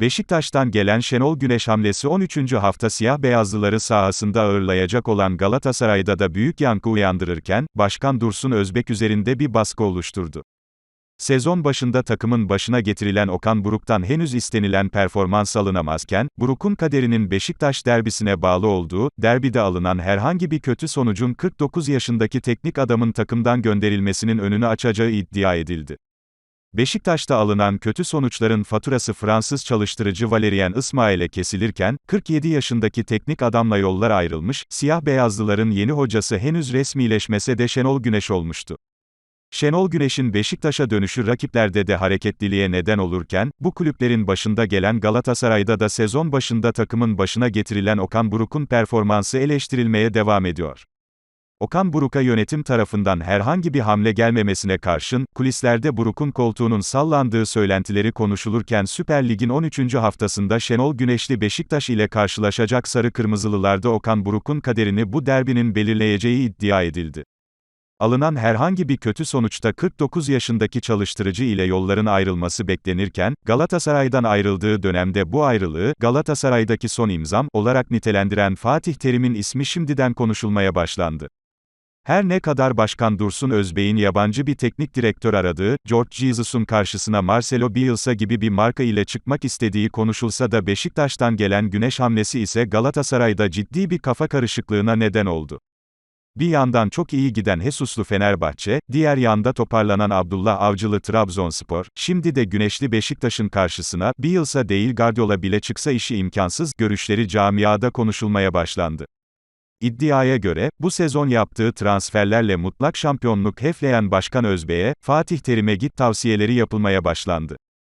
Beşiktaş'tan gelen Şenol Güneş hamlesi 13. hafta siyah beyazlıları sahasında ağırlayacak olan Galatasaray'da da büyük yankı uyandırırken, Başkan Dursun Özbek üzerinde bir baskı oluşturdu. Sezon başında takımın başına getirilen Okan Buruk'tan henüz istenilen performans alınamazken, Buruk'un kaderinin Beşiktaş derbisine bağlı olduğu, derbide alınan herhangi bir kötü sonucun 49 yaşındaki teknik adamın takımdan gönderilmesinin önünü açacağı iddia edildi. Beşiktaş'ta alınan kötü sonuçların faturası Fransız çalıştırıcı Valérien İsmail'e kesilirken, 47 yaşındaki teknik adamla yollar ayrılmış, siyah beyazlıların yeni hocası henüz resmileşmese de Şenol Güneş olmuştu. Şenol Güneş'in Beşiktaş'a dönüşü rakiplerde de hareketliliğe neden olurken, bu kulüplerin başında gelen Galatasaray'da da sezon başında takımın başına getirilen Okan Buruk'un performansı eleştirilmeye devam ediyor. Okan Buruk'a yönetim tarafından herhangi bir hamle gelmemesine karşın, kulislerde Buruk'un koltuğunun sallandığı söylentileri konuşulurken Süper Lig'in 13. haftasında Şenol Güneşli Beşiktaş ile karşılaşacak Sarı Kırmızılılarda Okan Buruk'un kaderini bu derbinin belirleyeceği iddia edildi. Alınan herhangi bir kötü sonuçta 49 yaşındaki çalıştırıcı ile yolların ayrılması beklenirken, Galatasaray'dan ayrıldığı dönemde bu ayrılığı, Galatasaray'daki son imzam, olarak nitelendiren Fatih Terim'in ismi şimdiden konuşulmaya başlandı. Her ne kadar Başkan Dursun Özbey'in yabancı bir teknik direktör aradığı, George Jesus'un karşısına Marcelo Bielsa gibi bir marka ile çıkmak istediği konuşulsa da Beşiktaş'tan gelen güneş hamlesi ise Galatasaray'da ciddi bir kafa karışıklığına neden oldu. Bir yandan çok iyi giden Hesuslu Fenerbahçe, diğer yanda toparlanan Abdullah Avcılı Trabzonspor, şimdi de güneşli Beşiktaş'ın karşısına, Bielsa değil Guardiola bile çıksa işi imkansız, görüşleri camiada konuşulmaya başlandı. İddiaya göre, bu sezon yaptığı transferlerle mutlak şampiyonluk hefleyen Başkan Özbey'e, Fatih Terim'e git tavsiyeleri yapılmaya başlandı.